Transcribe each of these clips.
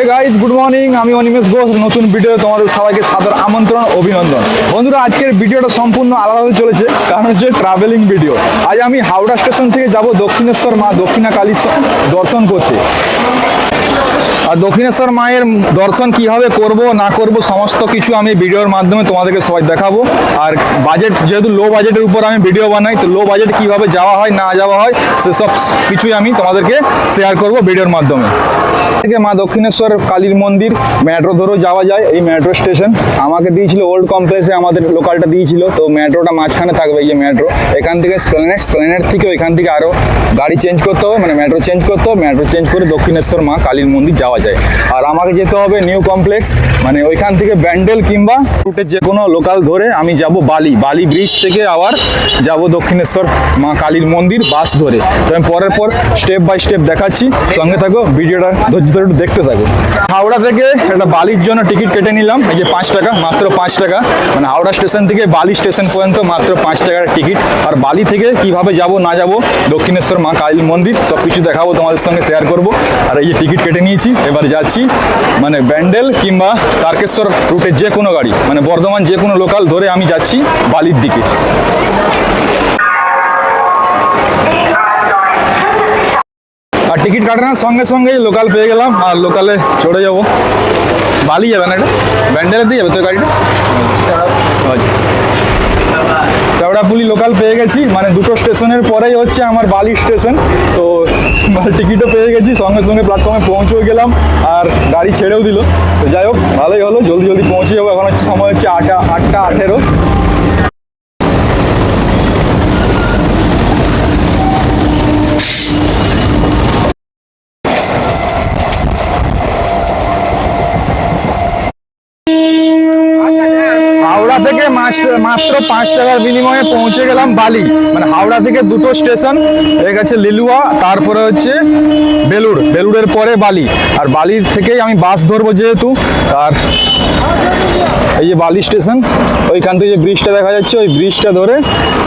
Hey guys good morning আমি অনিমেষ ঘোষ। নতুন video তোমাদের সবাইকে সাদর আমন্ত্রণ, অভিনন্দন। বন্ধুরা, আজকের ভিডিওটা সম্পূর্ণ আলাদা হয়ে চলেছে। কারণ হচ্ছে ট্রাভেলিং ভিডিও আজ আমি হাওড়া স্টেশন থেকে যাব দক্ষিণেশ্বর মা দক্ষিণা কালী দর্শন করতে। দক্ষিণেশ্বর মায়ের দর্শন কীভাবে করব, না করব, সমস্ত কিছু আমি ভিডিওর মাধ্যমে তোমাদেরকে সবাই দেখাবো। আর বাজেট যেহেতু লো বাজেটের উপর আমি ভিডিও বানাই, তো লো বাজেট কীভাবে যাওয়া হয়, না যাওয়া হয়, সেসব কিছুই আমি তোমাদেরকে শেয়ার করব ভিডিওর মাধ্যমে। থেকে মা দক্ষিণেশ্বর কালীর মন্দির মেট্রো ধরেও যাওয়া যায়, এই মেট্রো স্টেশন আমাকে দিয়েছিল ওল্ড কমপ্লেক্সে আমাদের লোকালটা দিয়েছিল, তো মেট্রোটা মাঝখানে থাকবে এই যে মেট্রো এখান থেকে স্প্লেনেট স্প্লেনেট থেকে এখান থেকে আরও গাড়ি চেঞ্জ করতে হবে মানে মেট্রো চেঞ্জ করতে হবে মেট্রো চেঞ্জ করে দক্ষিণেশ্বর মা কালীর মন্দির যাওয়া যায়। আর আমাকে যেতে হবে নিউ কমপ্লেক্স মানে ওইখান থেকে ব্যান্ডেল কিংবা রুটের যে কোনো লোকাল ধরে আমি যাব বালি। বালি ব্রিজ থেকে আবার যাব দক্ষিণেশ্বর মা কালীর মন্দির বাস ধরে। তো আমি পরের পর স্টেপ বাই স্টেপ দেখাচ্ছি। সঙ্গে থাকো, ভিডিওটা ধৈর্য ধরে দেখতে থাকো। হাওড়া থেকে একটা বালির জন্য টিকিট কেটে নিলাম, এই যে পাঁচ টাকা, মাত্র পাঁচ টাকা। মানে হাওড়া স্টেশন থেকে বালি স্টেশন পর্যন্ত মাত্র পাঁচ টাকার টিকিট। আর বালি থেকে কীভাবে যাব, না যাব, দক্ষিণেশ্বর মা কালী মন্দির সব কিছু দেখাবো, তোমাদের সঙ্গে শেয়ার করব। আর এই যে টিকিট কেটে নিয়েছি এবার যাচ্ছি মানে ব্যান্ডেল কিংবা তারকেশ্বর রুটের যে কোনো গাড়ি মানে বর্ধমান যে কোনো লোকাল ধরে আমি যাচ্ছি বালির দিকে। আর টিকিট কাটানোর সঙ্গে সঙ্গে লোকাল পেয়ে গেলাম, আর লোকালে চড়ে যাব। বালি যাবে না এটা? ব্যান্ডেলে দিয়ে যাবে তোর গাড়িটা আচ্ছা চৌড়াপুলি লোকাল পেয়ে গেছি। মানে দুটো স্টেশনের পরেই হচ্ছে আমার বালি স্টেশন। তো টিকিটও পেয়ে গেছি, সঙ্গে সঙ্গে প্ল্যাটফর্মে পৌঁছেও গেলাম আর গাড়ি ছেড়েও দিল। তো যাই হোক, ভালোই হলো, জলদি জলদি পৌঁছে যাব। এখন হচ্ছে সময় হচ্ছে আটটা আটটা আঠেরো। থেকে মাত্র পাঁচ টাকার বিনিময়ে পৌঁছে গেলাম বালি। মানে হাওড়া থেকে দুটো স্টেশন এক আছে লিলুয়া তারপরে হচ্ছে বেলুড়। বেলুড়ের পরে বালি। আর বালির থেকেই আমি বাস ধরবো যেহেতু। আর এই যে বালি স্টেশন ওইখান থেকে যে ব্রিজটা দেখা যাচ্ছে ওই ব্রিজটা ধরে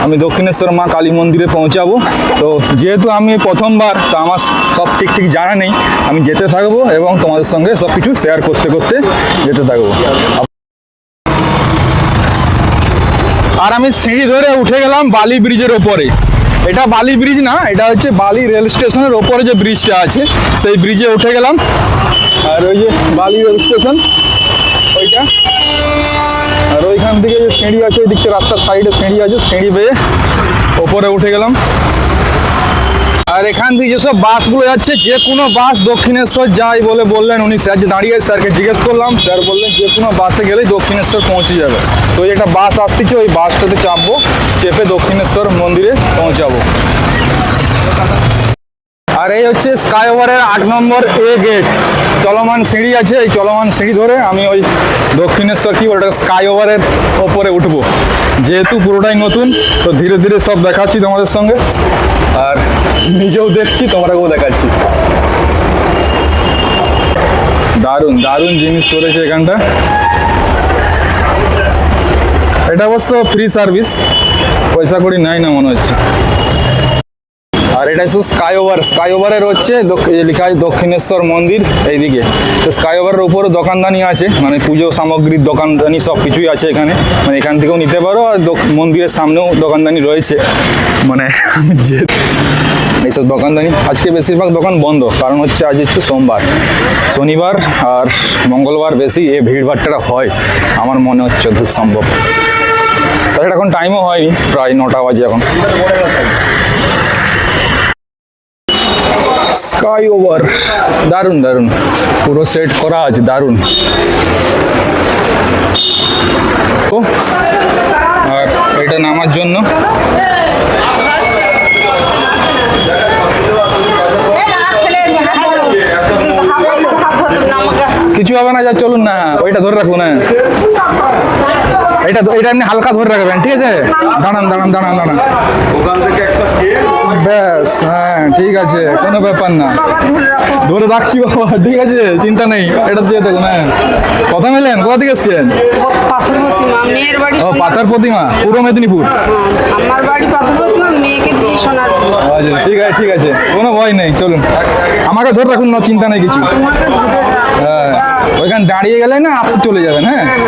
আমি দক্ষিণেশ্বর মা কালী মন্দিরে পৌঁছাবো। তো যেহেতু আমি প্রথমবার তো আমার সব ঠিক ঠিক জানা নেই। আমি যেতে থাকব এবং তোমাদের সঙ্গে সব কিছু শেয়ার করতে করতে যেতে থাকব। আর আমি সিঁড়ি ধরে উঠে গেলাম বালি ব্রিজের ওপরে। এটা বালি ব্রিজ না, এটা হচ্ছে বালি রেল স্টেশনের ওপরে যে ব্রিজটা আছে, সেই ব্রিজে উঠে গেলাম। আর ওই যে বালি রেল স্টেশন, ওইটা। আর ওইখান থেকে যে সিঁড়ি আছে, ওই দিকটা রাস্তার সাইডে সিঁড়ি আছে, সিঁড়ি বেয়ে ওপরে উঠে গেলাম। আর এখান থেকে যেসব বাসগুলো যাচ্ছে, যে কোনো বাস দক্ষিণেশ্বর যায় বলে বললেন উনি। স্যার যে দাঁড়িয়ে স্যারকে জিজ্ঞেস করলাম। স্যার বললেন যে কোনো বাসে গেলেই দক্ষিণেশ্বর পৌঁছে যাবে। তো ওই একটা বাস আসতেছে, ওই বাসটাতে চাপবো, চেপে দক্ষিণেশ্বর মন্দিরে পৌঁছাবো। আর এই হচ্ছে স্কাই ওভারের আট নম্বর এ গেট চলমান সিঁড়ি আছে, এই চলমান সিঁড়ি ধরে আমি ওই দক্ষিণেশ্বর কি ওটা স্কাই ওভারের ওপরে উঠবো। যেহেতু পুরোটাই নতুন, তো ধীরে ধীরে সব দেখাচ্ছি তোমাদের সঙ্গে। আর নিজেও দেখছি তোমরাকেও দেখাচ্ছি। দারুণ দারুণ জিনিস করেছে এখানটা। এটা অবশ্য ফ্রি সার্ভিস পয়সা করি নাই না মনে হচ্ছে। আর এটা হচ্ছে স্কাই ওভার স্কাই ওভারের হচ্ছে লেখা আছে দক্ষিণেশ্বর মন্দির এইদিকে। তো স্কাই ওভারের উপরও দোকানদানি আছে মানে পুজো সামগ্রীর দোকানদানি সব কিছুই আছে এখানে। মানে এখান থেকেও নিতে পারো আর মন্দিরের সামনেও দোকানদানি রয়েছে। মানে যে এইসব দোকানদানি আজকে বেশিরভাগ দোকান বন্ধ, কারণ হচ্ছে আজ হচ্ছে সোমবার। শনিবার আর মঙ্গলবার বেশি এ ভিড়ভাট্টাটা হয়, আমার মনে হচ্ছে যতদূর সম্ভব তাছাড়া এখন টাইমও হয়নি, প্রায় নটা বাজে এখন। স্কাই ওভার দারুণ দারুণ। পুরো সেট করা আছে, দারুণ। আর এটা নামার জন্য। কিছু হবে না, যা চলুন না, ওইটা ধরে রাখুন হ্যাঁ। এটা এটা এমনি হালকা ধরে রাখবেন ঠিক আছে? দাঁড়ান দাঁড়ান দাঁড়ান দাঁড়ান। ওখান থেকে একটা খেয়ে ব্যাস হ্যাঁ ঠিক আছে কোনো ব্যাপার না। ধরে রাখছি বাবা ঠিক আছে চিন্তা নেই এটা দিয়ে দেখুন হ্যাঁ। কথা মেলেন কোথা থেকে এসছেন? ও পাতার প্রতিমা পূর্ব মেদিনীপুর? আমার বাড়ি সোনার আচ্ছা ঠিক আছে ঠিক আছে কোনো ভয় নেই চলুন। আমাকে ধরে রাখুন না চিন্তা নেই কিছু। হ্যাঁ দাঁড়িয়ে গেলে না আপসে চলে যাবেন হ্যাঁ? হ্যাঁ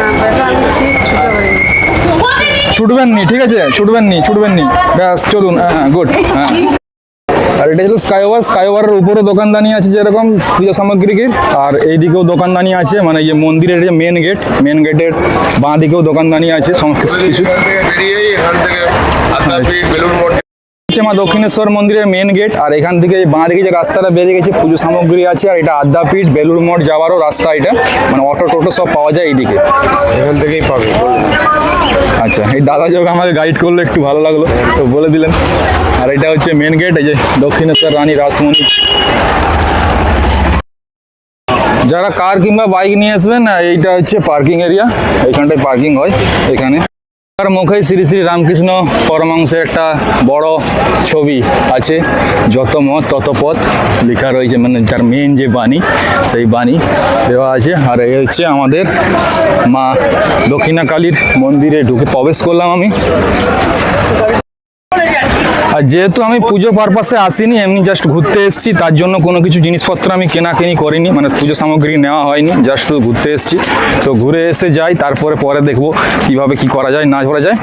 হ্যাঁ হয়ে ছুটবেন নি ঠিক আছে? ছুটবেন নি ছুটবেন নি। ব্যাস চলুন হ্যাঁ হ্যাঁ গুড হ্যাঁ। আর এটা হলো স্কাইওভার স্কাইওভারের উপরে দোকানদানি আছে যেরকম পুজো সামগ্রীর আর এইদিকেও দোকানদানি আছে মানে যে মন্দিরের যে মেন গেট মেন গেটের বাঁ দিকেও দোকানদানি আছে সমস্ত কিছু। হচ্ছে মা দক্ষিণেশ্বর মন্দিরের মেন গেট আর এখান থেকে বাঁ দিকে যে রাস্তাটা বেরিয়ে গেছে পুজো সামগ্রী আছে আর এটা আদ্যাপীঠ বেলুর মঠ যাওয়ারও রাস্তা এটা। মানে অটো টোটো সব পাওয়া যায় এইদিকে। এখান থেকেই পাবে। আচ্ছা এই দাদা যোগ আমাকে গাইড করল একটু ভালো লাগল তো বলে দিলেন। আর এটা হচ্ছে মেন গেট এই যে দক্ষিণেশ্বর রানী রাসমণি। যারা কার কিংবা বাইক নিয়ে আসবেন এইটা হচ্ছে পার্কিং এরিয়া এইখানটায় পার্কিং হয় এখানে। তার মুখে শ্রী শ্রী রামকৃষ্ণ পরমাংসের একটা বড় ছবি আছে। যত মত, তত পথ লেখা রয়েছে। মানে তার মেন যে বাণী, সেই বাণী দেওয়া আছে। আর এই হচ্ছে আমাদের মা দক্ষিণাকালীর মন্দিরে ঢুকে প্রবেশ করলাম আমি। আর যেহেতু আমি পুজো পারপাসে আসিনি, এমনি জাস্ট ঘুরতে এসেছি, তার জন্য কোনো কিছু জিনিসপত্র আমি কেনাকেনি করিনি মানে পুজো সামগ্রী নেওয়া হয়নি জাস্ট শুধু ঘুরতে এসেছি। তো ঘুরে এসে যাই, তারপরে পরে দেখব কীভাবে কি করা যায়, না করা যায়।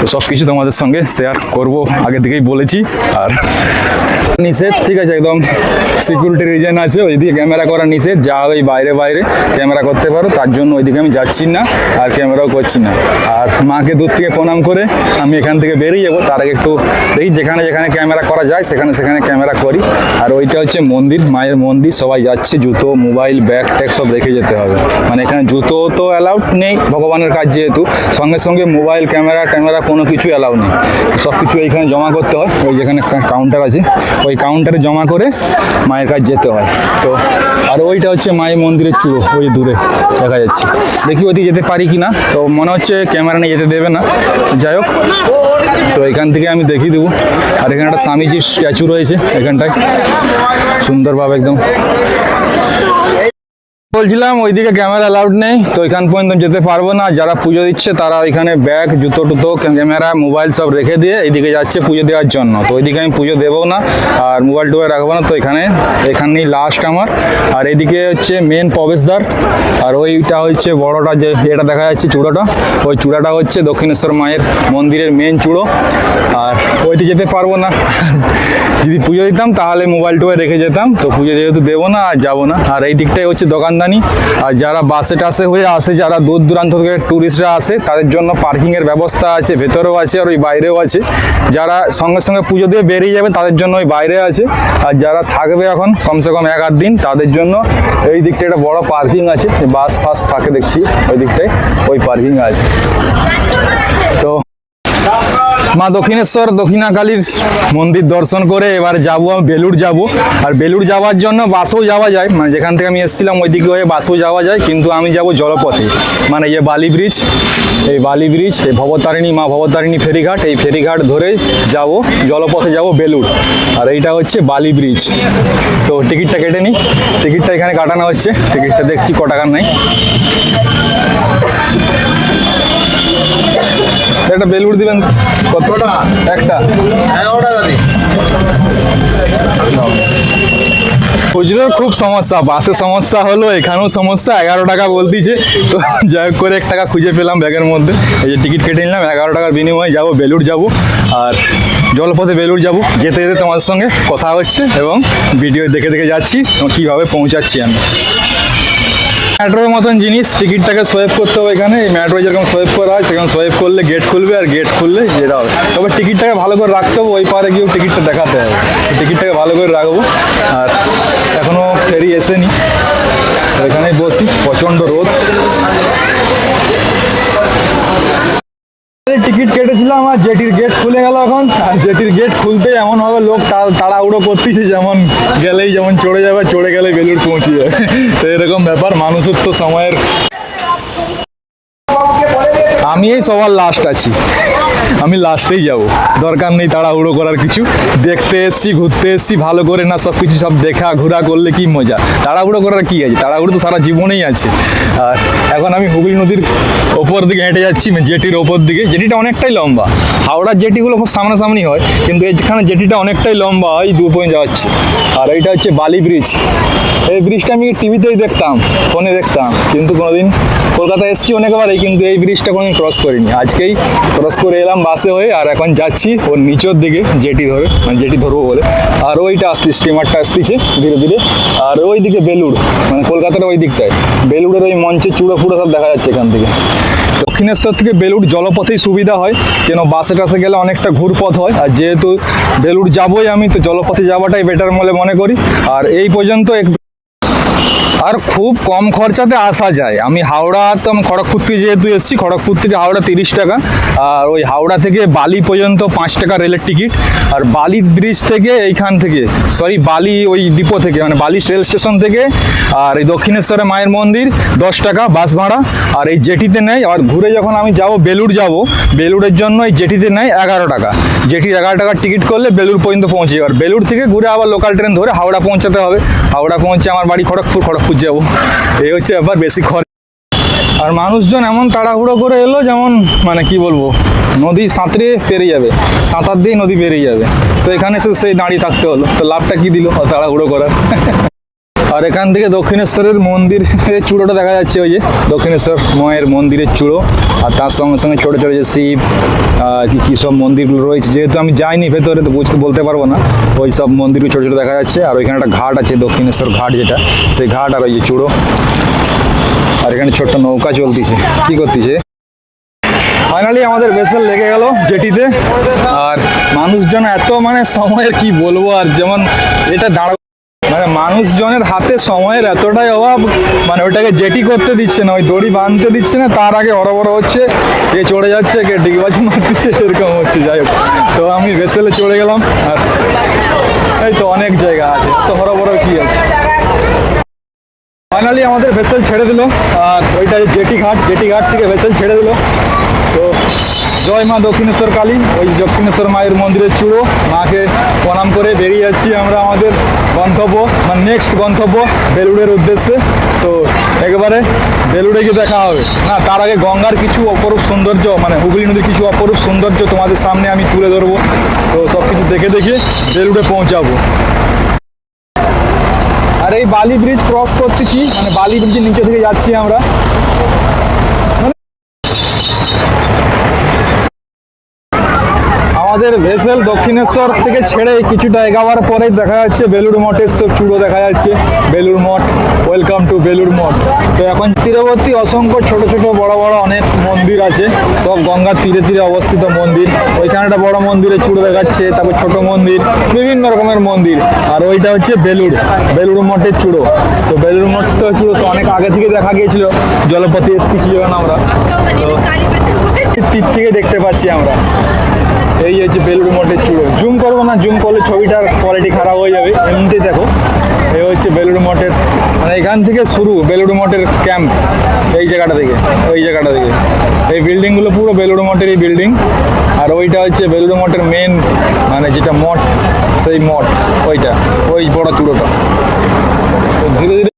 তো সব কিছু তোমাদের সঙ্গে শেয়ার করব, আগে থেকেই বলেছি। আর নিষেধ, ঠিক আছে, একদম সিকিউরিটি রিজন আছে, ওইদিকে ক্যামেরা করা নিষেধ, যা ওই বাইরে বাইরে ক্যামেরা করতে পারো, তার জন্য ওইদিকে আমি যাচ্ছি না, আর ক্যামেরাও করছি না। আর মাকে দূর থেকে প্রণাম করে আমি এখান থেকে বেরিয়ে যাব, তার আগে একটু দেখি যেখানে যেখানে ক্যামেরা করা যায়, সেখানে সেখানে ক্যামেরা করি। আর ওইটা হচ্ছে মন্দির, মায়ের মন্দির, সবাই যাচ্ছে, জুতো, মোবাইল, ব্যাগ, ট্যাগ সব রেখে যেতে হবে। মানে এখানে জুতো তো অ্যালাউড নেই, ভগবানের কাজ যেহেতু। সঙ্গে সঙ্গে মোবাইল, ক্যামেরা, ট্যামেরা কোনো কিছু অ্যালাউ নেই। সব কিছু এইখানে জমা করতে হয়। ওই যেখানে কাউন্টার আছে, ওই কাউন্টারে জমা করে মায়ের কাছে যেতে হয়। তো, আর ওইটা হচ্ছে মায়ের মন্দিরের চূড়ো, ওই দূরে দেখা যাচ্ছে। দেখি ওইদিকে যেতে পারি কি না তো মনে হচ্ছে ক্যামেরা নিয়ে যেতে দেবে না। যাই হোক, তো এখান থেকে আমি দেখিয়ে দেবো। আর এখানে একটা স্বামীজির স্ট্যাচু রয়েছে এখানটায়। সুন্দরভাবে একদম বলছিলাম, ওইদিকে ক্যামেরা অ্যালাউড নেই, তো এখান পর্যন্ত যেতে পারব না। যারা পুজো দিচ্ছে, তারা এখানে ব্যাগ, জুতো টুতো ক্যামেরা মোবাইল সব রেখে দিয়ে এইদিকে যাচ্ছে পুজো দেওয়ার জন্য। তো ওইদিকে আমি পুজো দেবো না, আর মোবাইল টোবাইল রাখব না, তো এখানে এখানেই লাস্ট আমার। আর এদিকে হচ্ছে মেন প্রবেশদ্বার, আর ওইটা হচ্ছে বড়টা যে এটা দেখা যাচ্ছে চূড়াটা, ওই চূড়াটা হচ্ছে দক্ষিণেশ্বর মায়ের মন্দিরের মেন চূড়ো। আর ওইদিকে যেতে পারব না। যদি পুজো দিতাম, তাহলে মোবাইল টোবাইল রেখে যেতাম, তো পুজো যেহেতু দেবো না, আর যাব না। আর এই দিকটাই হচ্ছে দোকানদানি আর যারা বাসে টাসে হয়ে আসে, যারা দূর দূরান্ত থেকে ট্যুরিস্টরা আসে, তাদের জন্য পার্কিংয়ের ব্যবস্থা আছে, ভেতরেও আছে আর ওই বাইরেও আছে। যারা সঙ্গে সঙ্গে পুজো দিয়ে বেরিয়ে যাবে, তাদের জন্য ওই বাইরে আছে। আর যারা থাকবে এখন কমসে কম এক আধ দিন, তাদের জন্য এই দিকটা একটা বড় পার্কিং আছে। বাস ফাস থাকে দেখছি, ওই দিকটায় ওই পার্কিং আছে। তো মা দক্ষিণেশ্বর দক্ষিণাকালীর মন্দির দর্শন করে এবার যাব আমি, বেলুড় যাব। আর বেলুড় যাওয়ার জন্য বাসেও যাওয়া যায়। মানে যেখান থেকে আমি এসেছিলাম ওই দিকে হয়ে বাসেও যাওয়া যায়, কিন্তু আমি যাব জলপথে। মানে এই বালি ব্রিজ, এই বালি ব্রিজ, এই ভবতারিণী, মা ভবতারিণী ফেরিঘাট, এই ফেরিঘাট ধরে যাব, জলপথে যাব বেলুড়। আর এইটা হচ্ছে বালি ব্রিজ। তো টিকিটটা কেটে নিই। টিকিটটা এখানে কাটানো হচ্ছে। টিকিটটা দেখছি ক টাকার নাই। একটা বেলুড় দিবেন? কতটা একটা। খুচরোর খুব সমস্যা বাসে সমস্যা হলো এখানেও সমস্যা এগারো টাকা বলতিছে তো যাই হোক করে এক টাকা খুঁজে পেলাম ব্যাগের মধ্যে। এই যে টিকিট কেটে নিলাম এগারো টাকার বিনিময়ে যাব বেলুড় যাব। আর জলপথে বেলুড় যাব যেতে যেতে তোমাদের সঙ্গে কথা হচ্ছে এবং ভিডিও দেখে দেখে যাচ্ছি এবং কীভাবে পৌঁছাচ্ছি আমি। মেট্রোর মতন জিনিস, টিকিটটাকে সোয়েব করতে হবে এখানে। এই মেট্রো যেরকম সোয়েব করা হয় সেখানে সোয়েব করলে গেট খুলবে আর গেট খুললে যেটা হবে। তবে টিকিটটাকে ভালো করে রাখতে হবে, ওই পারে গিয়েও টিকিটটা দেখাতে হবে। টিকিটটাকে ভালো করে রাখব। আর এখনও ফেরি এসেনি। এখানেই বসি, প্রচণ্ড রোদ। টিকিট কেটেছিলাম আর জেটির গেট খুলে গেল এখন। আর জেটির গেট খুলতে এমন ভাবে লোক তাড়া তাড়াহুড়ো করতেছে, যেমন গেলেই যেমন চড়ে যাবে, চড়ে গেলে বেলুর পৌঁছে যাবে। তো এরকম ব্যাপার মানুষের তো সময়ের। আমি এই সবার লাস্ট আছি। আমি লাস্টেই যাব। দরকার নেই তাড়াহুড়ো করার কিছু। দেখতে এসছি, ঘুরতে এসছি, ভালো করে না সব কিছু সব দেখা, ঘোরা করলে কি মজা? তাড়াহুড়ো করার কি আছে? তাড়াহুড়ো তো সারা জীবনেই আছে। আর এখন আমি হুগলি নদীর ওপর দিকে হেঁটে যাচ্ছি জেটির ওপর দিকে। জেটিটা অনেকটাই লম্বা। হাওড়ার জেটিগুলো খুব সামনাসামনি হয়, কিন্তু এখানে জেটিটা অনেকটাই লম্বা হয় দু পয়েন্ট যাচ্ছে। আর এইটা হচ্ছে বালি ব্রিজ এই ব্রিজটা আমি টিভিতেই দেখতাম, ফোনে দেখতাম। কিন্তু কোনোদিন কলকাতা এসেছি অনেকবারই, কিন্তু এই ব্রিজটা কোনোদিন ক্রস করিনি। আজকেই ক্রস করে এলাম বাসে হয়ে আর এখন যাচ্ছি ওর নিচের দিকে, জেটি ধরে মানে জেটি ধরবো বলে। আর ওইটা আসছে স্টিমারটা আসতেছে ধীরে ধীরে। আর ওই দিকে বেলুড় মানে কলকাতার ওই দিকটায় বেলুড়ের ওই মঞ্চে চূড়ো ফুড়ো সব দেখা যাচ্ছে এখান থেকে। দক্ষিণেশ্বর থেকে বেলুড় জলপথেই সুবিধা হয়, কেন বাসে টাসে গেলে অনেকটা ঘুরপথ হয়। আর যেহেতু বেলুড় যাবোই আমি, তো জলপথে যাওয়াটাই বেটার বলে মনে করি। আর এই পর্যন্ত আর খুব কম খরচাতে আসা যায়। আমি হাওড়া তো আমি খড়গপুর থেকে যেহেতু এসেছি, খড়গপুর থেকে হাওড়া তিরিশ টাকা, আর ওই হাওড়া থেকে বালি পর্যন্ত পাঁচ টাকা রেলের টিকিট। আর বালি ব্রিজ থেকে এইখান থেকে সরি বালি ওই ডিপো থেকে মানে বালি রেল স্টেশন থেকে, আর এই দক্ষিণেশ্বরে মায়ের মন্দির, দশ টাকা বাস ভাড়া। আর এই জেটিতে নেয় আর ঘুরে যখন আমি যাব বেলুড় যাব, বেলুড়ের জন্য এই জেটিতে নেয় এগারো টাকা। জেটির এগারো টাকার টিকিট করলে বেলুড় পর্যন্ত পৌঁছে যাবে। আর বেলুড় থেকে ঘুরে আবার লোকাল ট্রেন ধরে হাওড়া পৌঁছাতে হবে। হাওড়া পৌঁছে আমার বাড়ি খড়গপুর খড়গপুর যাব এই হচ্ছে ব্যাপার বেশি খরচ আর মানুষজন এমন তাড়াহুড়ো করে এলো যেমন মানে কি বলব, নদী সাঁতরে পেরিয়ে যাবে। সাঁতার দিয়ে নদী পেরিয়ে যাবে। তো এখানে সে সেই দাঁড়িয়ে থাকতে হলো। তো লাভটা কি দিল তাড়াহুড়ো করার? আর এখান থেকে দক্ষিণেশ্বরের মন্দির চূড়োটা দেখা যাচ্ছে ওই যে দক্ষিণেশ্বর মায়ের মন্দিরের চূড়ো। আর তার সঙ্গে সঙ্গে ছোটো ছোটো যে শিব কি, কী সব মন্দিরগুলো রয়েছে। যেহেতু আমি যাইনি ভেতরে, তো বুঝতে, বলতে পারব না। ওই সব মন্দিরগুলো ছোটো ছোটো দেখা যাচ্ছে। আর ওইখানে একটা ঘাট আছে, দক্ষিণেশ্বর ঘাট যেটা। সেই ঘাট আর ওই যে চূড়ো। আর এখানে ছোট্ট নৌকা চলতিছে। কি করতেছে? ফাইনালি আমাদের ভেসেল লেগে গেল জেটিতে। আর মানুষজন এত মানে সময়ের কি বলব আর, যেমন এটা দাঁড়া মানে মানুষজনের হাতে সময়ের এতটাই অভাব মানে ওটাকে জেটি করতে দিচ্ছে না, ওই দড়ি বাঁধতে দিচ্ছে না, তার আগে হরবড় হচ্ছে, কে চড়ে যাচ্ছে, কে ডিগবাজি মারতেছে, এরকম হচ্ছে, যাই হোক। তো আমি ভেসেলে চড়ে গেলাম, আর এই তো অনেক জায়গা আছে তো হরবড় কি আছে? ফাইনালি আমাদের ভেসেল ছেড়ে দিল, আর ওইটা জেটি ঘাট জেটি ঘাট থেকে ভেসেল ছেড়ে দিল। জয় মা দক্ষিণেশ্বর কালী। ওই দক্ষিণেশ্বর মায়ের মন্দিরের চূড়ো। মাকে প্রণাম করে বেরিয়ে যাচ্ছি আমরা আমাদের গন্তব্য মানে নেক্সট গন্তব্য, বেলুড়ের উদ্দেশ্যে। তো একেবারে বেলুড়ে গিয়ে দেখা হবে। না, তার আগে গঙ্গার কিছু অপরূপ সৌন্দর্য মানে হুগলি নদীর কিছু অপরূপ সৌন্দর্য তোমাদের সামনে আমি তুলে ধরবো। তো সব কিছু দেখে দেখে বেলুড়ে পৌঁছাবো। আর এই বালি ব্রিজ ক্রস করতেছি মানে বালি ব্রিজের নিচে থেকে যাচ্ছি আমরা। আমাদের ভেসেল দক্ষিণেশ্বর থেকে ছেড়ে কিছুটা এগাবার পরে দেখা যাচ্ছে বেলুড় মঠের সব চূড়ো দেখা যাচ্ছে। Belur Math welcome to Belur Math. তো এখন তীরবর্তী অসংখ্য ছোট ছোট বড় বড় অনেক মন্দির আছে সব গঙ্গার তীরে তীরে অবস্থিত মন্দির। ওইখানে একটা বড় মন্দিরের চূড়ো দেখাচ্ছে তারপর ছোট মন্দির বিভিন্ন রকমের মন্দির। আর ওইটা হচ্ছে বেলুড় বেলুড় মঠের চূড়ো। তো বেলুড় মঠ তো চূড়ো তো অনেক আগে থেকে দেখা গিয়েছিল জলপথে এসতেছি যখন আমরা। তো তীর থেকে দেখতে পাচ্ছি আমরা। এই হচ্ছে বেলুড় মঠের চূড়ো। জুম করব না, জুম করলে ছবিটার কোয়ালিটি খারাপ হয়ে যাবে। এমনিতেই দেখো, এই হচ্ছে বেলুড় মঠের মানে এখান থেকে শুরু বেলুড় মঠের ক্যাম্প এই জায়গাটা থেকে, ওই জায়গাটা থেকে। এই বিল্ডিংগুলো পুরো বেলুড় মঠের এই বিল্ডিং আর ওইটা হচ্ছে বেলুড় মঠের মেন মানে যেটা মঠ, সেই মঠ, ওইটা, ওই বড় চূড়োটা। ধীরে ধীরে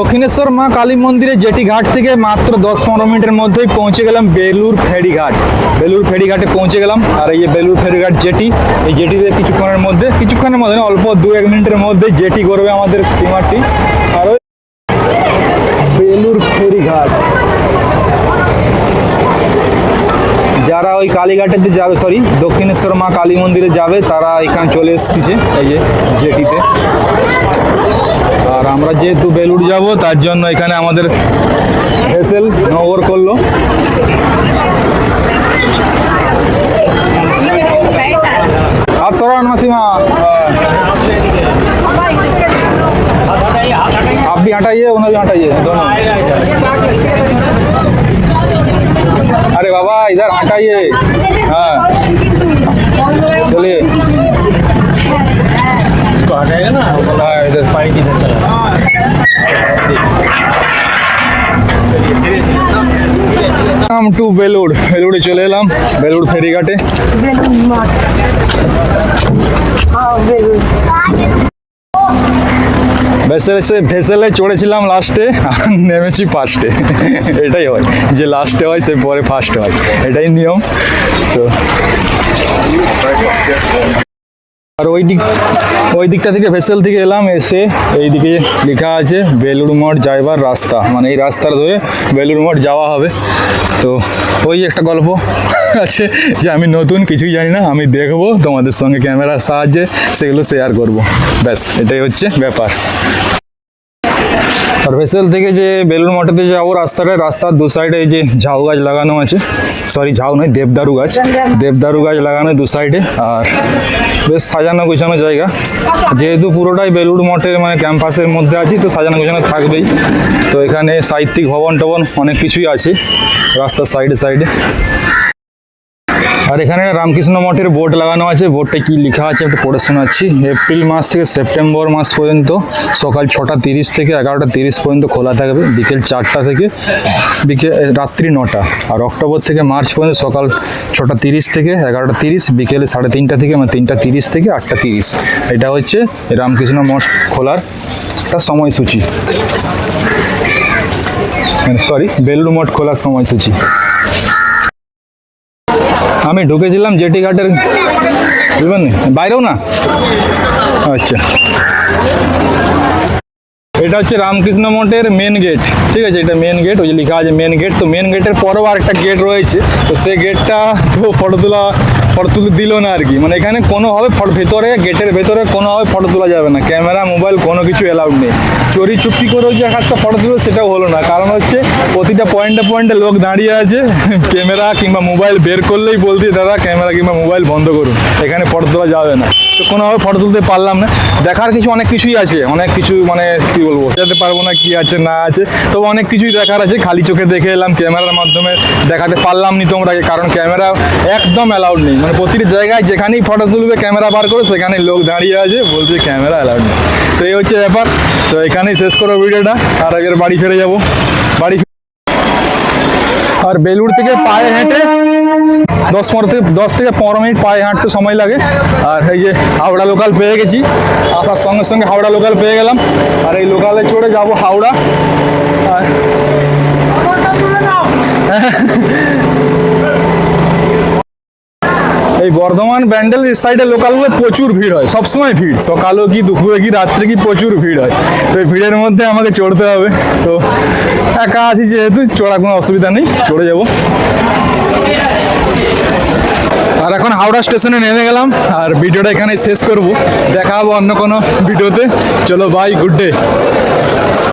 দক্ষিণেশ্বর মা কালী মন্দিরে জেটি ঘাট থেকে মাত্র দশ পনেরো মিনিটের মধ্যেই পৌঁছে গেলাম বেলুর ফেরিঘাট বেলুর ফেরিঘাটে পৌঁছে গেলাম। আর এই যে বেলুর ফেরিঘাট জেটি, এই জেটিতে কিছুক্ষণের মধ্যে কিছুক্ষণের মধ্যে অল্প দু এক মিনিটের মধ্যে জেটি করবে আমাদের স্টিমারটি আর বেলুর ফেরিঘাট যারা ওই কালীঘাটেতে যাবে সরি দক্ষিণেশ্বর মা কালী মন্দিরে যাবে, তারা এখানে চলে এসেছে এই যে জেটিতে। আর আমরা যেহেতু বেলুড় যাব তার জন্য এখানে আমাদের ভেসেল নগর করলো হাত সরান মাসিমা आप भी हटाइए उन्हें भी हटाइए दोनों अरे बाबा इधर हटाइए हाँ चलिए টু বেলুড়। বেলুড়ে চলে এলাম, বেলুড় ফেরিঘাটে। ভেসেলে ভেসেলে চড়েছিলাম লাস্টে আর নেমেছি ফার্স্টে এটাই হয়, যে লাস্টে হয়, সে পরে ফার্স্ট হয়। এটাই নিয়ম, তো। আর ওই দিক ওই দিকটা থেকে ভেসেল থেকে এলাম, এসে এইদিকে লেখা আছে, বেলুড় মঠ যাইবার রাস্তা। মানে এই রাস্তার ধরে বেলুড় মঠ যাওয়া হবে। তো ওই একটা গল্প আছে যে আমি নতুন, কিছুই জানি না, আমি দেখব তোমাদের সঙ্গে ক্যামেরার সাহায্যে, সেগুলো শেয়ার করব। ব্যাস, এটাই হচ্ছে ব্যাপার। আর থেকে যে বেলুড় মঠেতে যাব রাস্তাটা, রাস্তার দু সাইডে এই যে ঝাউ গাছ লাগানো আছে। সরি ঝাউ নয়, দেবদারু গাছ। দেবদারু গাছ লাগানো দু সাইডে আর বেশ সাজানো গোছানো জায়গা। যেহেতু পুরোটাই বেলুড় মঠের মানে ক্যাম্পাসের মধ্যে আছি, তো সাজানো গোছানো থাকবেই। তো এখানে সাহিত্যিক ভবন টবন অনেক কিছুই আছে রাস্তার সাইডে সাইডে আর এখানে রামকৃষ্ণ মঠের বোর্ড লাগানো আছে। বোর্ডটা কি লেখা আছে একটু পড়ে শোনাচ্ছি। এপ্রিল মাস থেকে সেপ্টেম্বর মাস পর্যন্ত সকাল ছটা তিরিশ থেকে এগারোটা তিরিশ পর্যন্ত খোলা থাকবে। বিকেল চারটা থেকে বিকেল রাত্রি নটা। আর অক্টোবর থেকে মার্চ পর্যন্ত সকাল ছটা তিরিশ থেকে এগারোটা তিরিশ, বিকেলে সাড়ে তিনটা থেকে মানে তিনটা তিরিশ থেকে আটটা তিরিশ। এটা হচ্ছে রামকৃষ্ণ মঠ খোলার একটা সময়সূচি। সরি, বেলুড় মঠ খোলার সময়সূচি। আমি ঢুকেছিলাম জেটি ঘাটের বুঝবেন বাইরেও না? আচ্ছা। এটা হচ্ছে রামকৃষ্ণ মঠের মেন গেট ঠিক আছে? এটা মেন গেট ওই যে লেখা আছে মেন গেট তো মেন গেটের পরেও আরেকটা গেট রয়েছে। তো সেই গেটটা তো ফটো তোলা ফটো তুলে দিল না আর কি। মানে এখানে কোনোভাবে ফটো ভেতরে গেটের ভেতরে কোনোভাবে ফটো তোলা যাবে না। ক্যামেরা মোবাইল কোনো কিছু অ্যালাউড নেই। চুরি চুপি করেও যে এক একটা ফটো তুলবে সেটাও হলো না। কারণ হচ্ছে প্রতিটা পয়েন্টে পয়েন্টে লোক দাঁড়িয়ে আছে। ক্যামেরা কিংবা মোবাইল বের করলেই বলতে দাদা ক্যামেরা কিংবা মোবাইল বন্ধ করুন। এখানে ফটো তোলা যাবে না। তো কোনোভাবে ফটো তুলতে পারলাম না। দেখার কিছু, অনেক কিছুই আছে। অনেক কিছু মানে বলব যেতে পারব না কি আছে, না আছে। তো অনেক কিছুই দেখার আছে, খালি চোখে দেখে এলাম, ক্যামেরার মাধ্যমে দেখাতে পারলাম নি তোমরা কারণ ক্যামেরা একদম অ্যালাউড নেই। মানে প্রতিটি জায়গায় যেখানেই ফটো তুলবে, ক্যামেরা বার করে সেখানে লোক দাঁড়িয়ে আছে, বলছে ক্যামেরা অ্যালাউড নেই। তো এই হচ্ছে ব্যাপার। তো এখানেই শেষ করো ভিডিওটা, আর আগের বাড়ি ফিরে যাব। বাড়ি আর বেলুড় থেকে পায়ে হেঁটে দশ পনেরো থেকে দশ থেকে পনেরো মিনিট পায়ে হাঁটতে সময় লাগে। আর এই যে হাওড়া লোকাল পেয়ে গেছি। আসার সঙ্গে সঙ্গে হাওড়া লোকাল পেয়ে গেলাম। আর এই লোকালে চড়ে যাব হাওড়া। আর এই বর্ধমান ব্যান্ডেল সাইডে লোকালগুলো প্রচুর ভিড় হয়। সবসময় ভিড়। সকালেও কি, দুপুরে কি, রাত্রে কি প্রচুর ভিড় হয়। তো এই ভিড়ের মধ্যে আমাকে চড়তে হবে। তো একা আছি যেহেতু চড়া কোনো অসুবিধা নেই। চড়ে যাব। আর এখন হাওড়া স্টেশনে নেমে গেলাম, আর ভিডিওটা এখানে শেষ করব। দেখা হব অন্য কোনো ভিডিওতে। চলো বাই গুড ডে